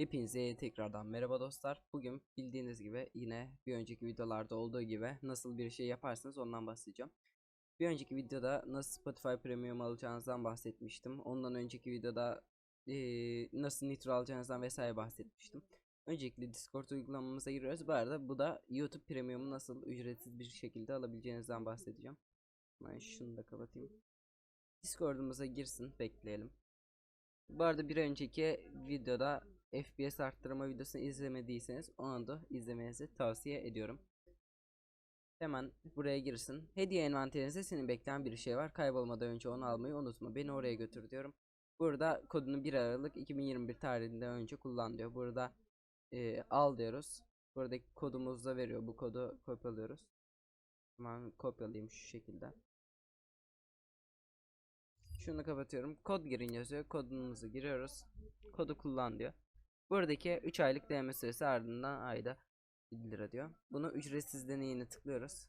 Hepinize tekrardan merhaba dostlar. Bugün bildiğiniz gibi yine bir önceki videolarda olduğu gibi nasıl bir şey yaparsınız ondan bahsedeceğim. Bir önceki videoda nasıl Spotify Premium alacağınızdan bahsetmiştim. Ondan önceki videoda eee, nasıl Nitro alacağınızdan vesaire bahsetmiştim. Öncelikle Discord uygulamamıza giriyoruz. Bu arada bu da YouTube Premium'u nasıl ücretsiz bir şekilde alabileceğinizden bahsedeceğim. Ben şunu da kapatayım. Discord'umuza girsin bekleyelim. Bu arada bir önceki videoda FPS arttırma videosunu izlemediyseniz onu da izlemenizi tavsiye ediyorum. Hemen buraya girsin. Hediye envanterinizde seni bekleyen bir şey var. Kaybolmadan önce onu almayı unutma. Beni oraya götür diyorum. Burada kodunu 1 Aralık 2021 tarihinden önce kullan diyor. Burada e, al diyoruz. Buradaki kodumuzu da veriyor. Bu kodu kopyalıyoruz. Hemen kopyalayayım şu şekilde. Şunu kapatıyorum. Kod girin yazıyor. Kodumuzu giriyoruz. Kodu kullan diyor. Buradaki 3 aylık deneme süresi ardından ayda 7 lira diyor. Bunu ücretsiz deneyine tıklıyoruz.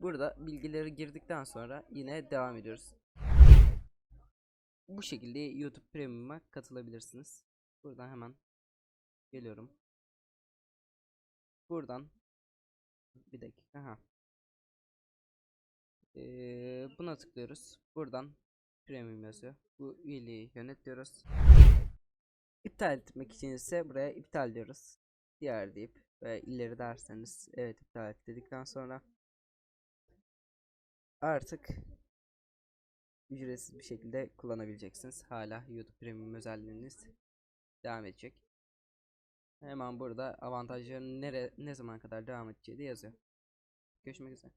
Burada bilgileri girdikten sonra yine devam ediyoruz. Bu şekilde YouTube Premium'a katılabilirsiniz. Buradan hemen geliyorum. Buradan bir dakika. Aha. Ee, buna tıklıyoruz. Buradan Premium yazıyor. Bu üyeliği yönet diyoruz. İptal etmek için ise buraya iptal diyoruz. Diğer deyip ve ileri derseniz evet iptal et dedikten sonra artık ücretsiz bir şekilde kullanabileceksiniz. Hala YouTube Premium özelliğiniz devam edecek. Hemen burada avantajların nere ne zaman kadar devam edeceği de yazıyor. Görüşmek üzere.